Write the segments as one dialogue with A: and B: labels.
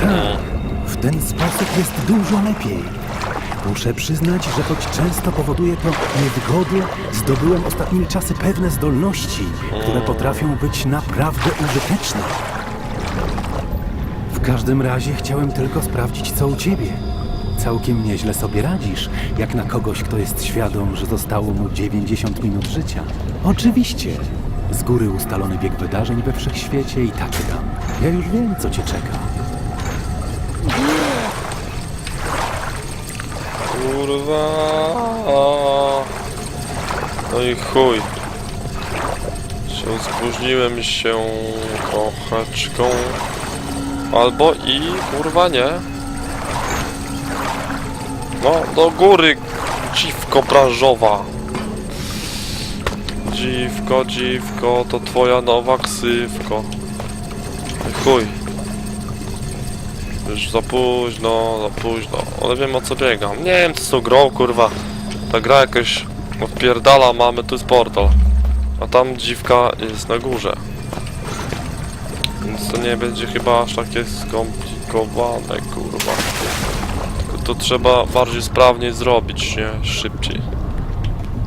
A: Tak, w ten sposób jest dużo lepiej. Muszę przyznać, że choć często powoduje to niewygody, zdobyłem ostatnimi czasy pewne zdolności, które potrafią być naprawdę użyteczne. W każdym razie chciałem tylko sprawdzić, co u ciebie. Całkiem nieźle sobie radzisz, jak na kogoś, kto jest świadom, że zostało mu 90 minut życia. Oczywiście, z góry ustalony bieg wydarzeń we wszechświecie i takie tam. Ja już wiem, co cię czeka.
B: Kurwa. No i chuj. Się spóźniłem się trocheczkę. Albo i kurwa nie. No, do góry, dziwko branżowa. Dziwko, dziwko, to twoja nowa ksywko. Chuj. Już za późno, za późno. Ale wiem o co biegam. Nie wiem co z grą, kurwa. Ta gra jakaś odpierdala, mamy tu jest portal. A tam dziwka jest na górze. Więc to nie będzie chyba aż takie skomplikowane, kurwa. Tylko to trzeba bardziej sprawnie zrobić, nie? Szybciej.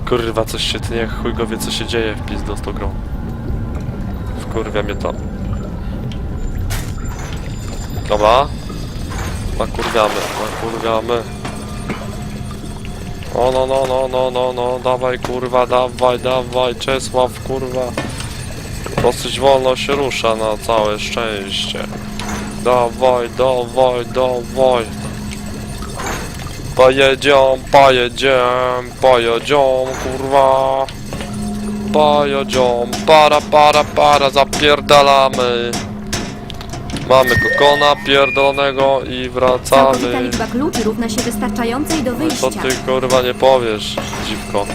B: Kurwa, coś się ty nie chuj go wie co się dzieje w pizdu z tą grą. Wkurwia mnie to. Dobra. Nakurwiamy, nakurwiamy. O no no no no no no, dawaj kurwa, dawaj, dawaj, Czesław kurwa. Dosyć wolno się rusza na całe szczęście. Dawaj, dawaj, dawaj. Pojedziom, pojedziom, pojedziom, kurwa. Pojedziom, para, para, para, zapierdalamy. Mamy kokona pierdolonego i
C: Całkowita
B: wracamy.
C: liczba kluczy równa się wystarczającej do wyjścia.
B: co ty kurwa nie powiesz, dziwko.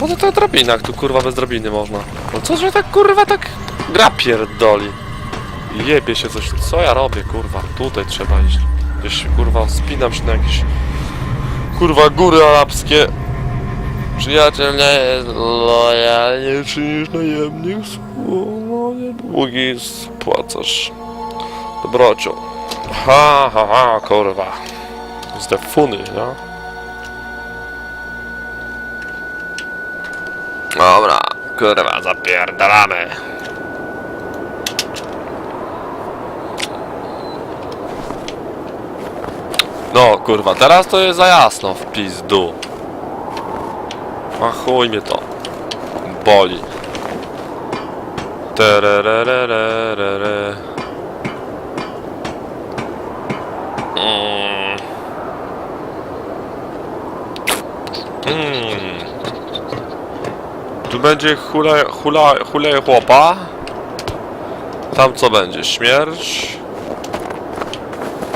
B: Po co to drabinach? Tu kurwa bez drabiny można. No co, że tak kurwa tak gra pierdoli. Jebie się coś. Co ja robię kurwa? Tutaj trzeba iść. Gdzieś kurwa spinam się na jakieś kurwa góry arabskie. Przyjaciel nie jest lojalnie czynisz najemnych słów, długi spłacasz dobrocią. Ha, ha, ha, kurwa. Z te funy, no. Dobra, kurwa, zapierdalamy. No, kurwa, teraz to jest za jasno w pizdu. A chuj mnie to. Boli. Terererererere. Mm. Mm. Tu będzie hula, hula, hula chłopa. Tam co będzie? Śmierć.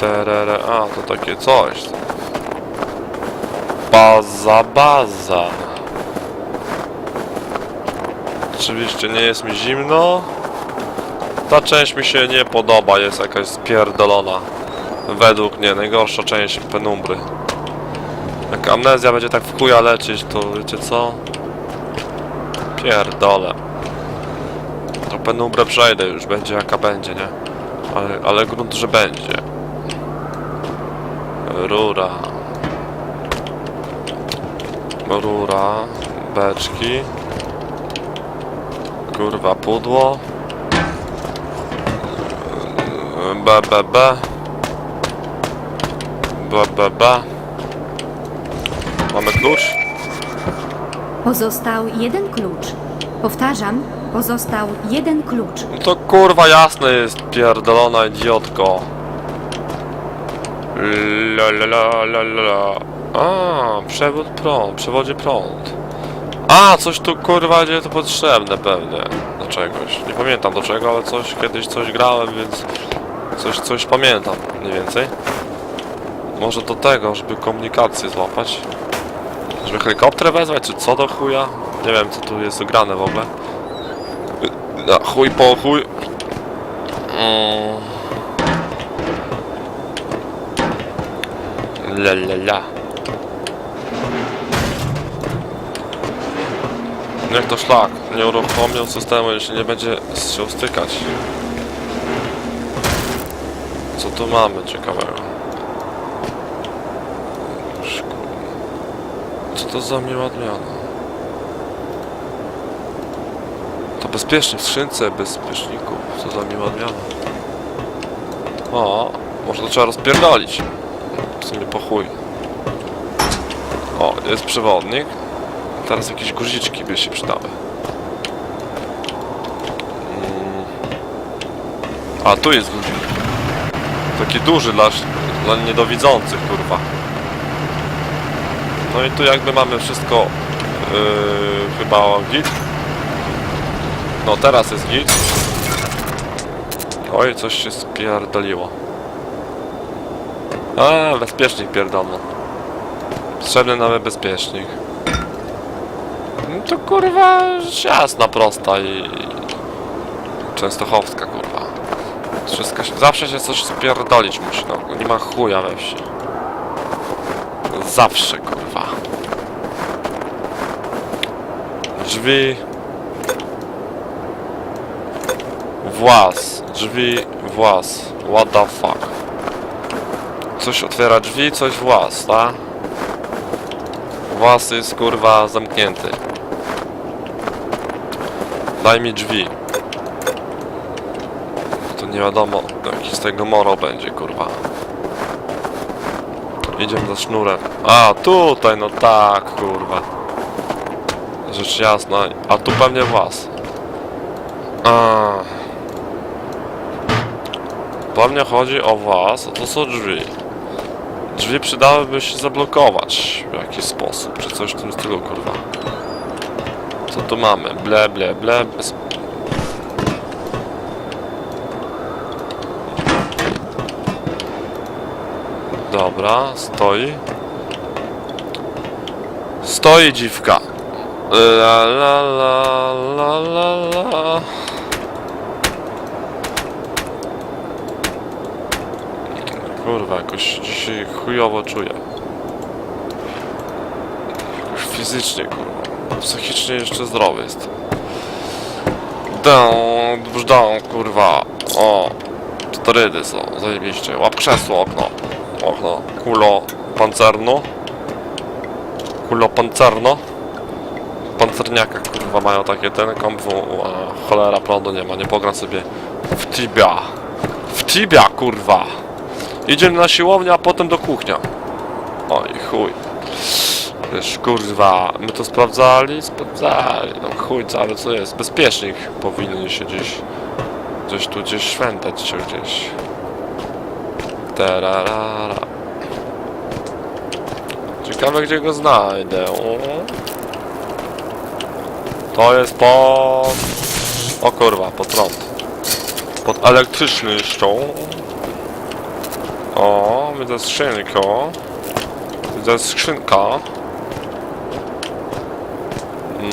B: Terere, a to takie coś. Baza, baza. Oczywiście nie jest mi zimno. Ta część mi się nie podoba, jest jakaś spierdolona. Według mnie najgorsza część penumbry. Jak amnezja będzie tak w chuja lecieć, to wiecie co? Pierdolę. To penumbrę przejdę już, będzie jaka będzie, nie? Ale, ale grunt, że będzie. Rura. Rura. Beczki. Kurwa, pudło. B, B, B. B, B, B. Mamy klucz?
C: Pozostał jeden klucz. Powtarzam, pozostał jeden klucz.
B: No to kurwa jasne jest, pierdolona idiotko. La la la la la. A, przewód prąd, przewodzie prąd. A, coś tu kurwa będzie to potrzebne pewnie. Do czegoś. Nie pamiętam do czego, ale coś kiedyś coś grałem, więc coś, coś pamiętam mniej więcej. Może do tego, żeby komunikację złapać. Żeby helikopter wezwać, czy co do chuja? Nie wiem co tu jest grane w ogóle. Chuj po chuj. Mm. La la la. Niech to szlak nie uruchomią systemu, jeśli nie będzie się stykać. Co tu mamy ciekawego? Co to za miła odmiana? To bezpiecznik w skrzynce bezpieczników. Co za miła odmiana. O, może to trzeba rozpierdolić. W sumie po chuj. O, jest przewodnik. Teraz jakieś guziczki by się przydały. Mm. A, tu jest guzik. Taki duży dla, dla niedowidzących, kurwa. No i tu jakby mamy wszystko yy, chyba git. No teraz jest git. Oj, coś się spierdoliło. A, bezpiecznik pierdolno. Potrzebny nowy bezpiecznik. To kurwa jasna, prosta i... Częstochowska, kurwa. Wszystko się... Zawsze się coś spierdolić musi, no. Nie ma chuja we wsi. Zawsze, kurwa. Drzwi... Włas. Drzwi... Włas. What the fuck. Coś otwiera drzwi, coś włas, tak? Włas jest kurwa zamknięty. Daj mi drzwi. To nie wiadomo, jaki z tego moro będzie, kurwa. Idziemy za sznurem. A, tutaj, no tak, kurwa. Rzecz jasna. A tu pewnie włas. A. Pewnie chodzi o was, a to są drzwi. Drzwi przydałyby się zablokować w jakiś sposób, czy coś w tym stylu, kurwa. Co tu mamy? Ble, ble, ble. Bez... Dobra, stoi. Stoi dziwka. La la la la la la. Kurwa, jakoś dzisiaj chujowo czuję. Jakoś fizycznie, kurwa. Psychicznie jeszcze zdrowy jest. Dę, brzdą, kurwa. O, sterydy są, zajebiście. Łap krzesło, okno. Okno, kulo pancerno. Kulo pancerno. Pancerniaka, kurwa, mają takie ten kompu, a cholera prądu nie ma, nie pogram sobie w Tibia. W Tibia, kurwa. Idziemy na siłownię, a potem do kuchnia. Oj, chuj. Wiesz, kurwa, my to sprawdzali? Sprawdzali. No chuj, cały co jest. Bezpiecznik powinien się gdzieś... Gdzieś tu gdzieś świętać się gdzieś. Terarara. Ciekawe gdzie go znajdę. To jest pod... O kurwa, pod prąd. Pod elektryczny szczą. O, widzę skrzynkę. Widzę skrzynka. Mm,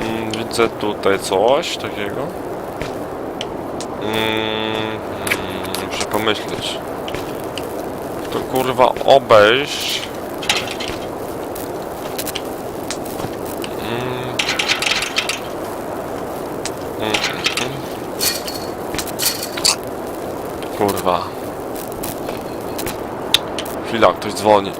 B: mm, Widzę tutaj coś takiego. Mm, Muszę pomyśleć. To kurwa obejść. Mm. Mm. Kurwa. Chwila, ktoś dzwoni.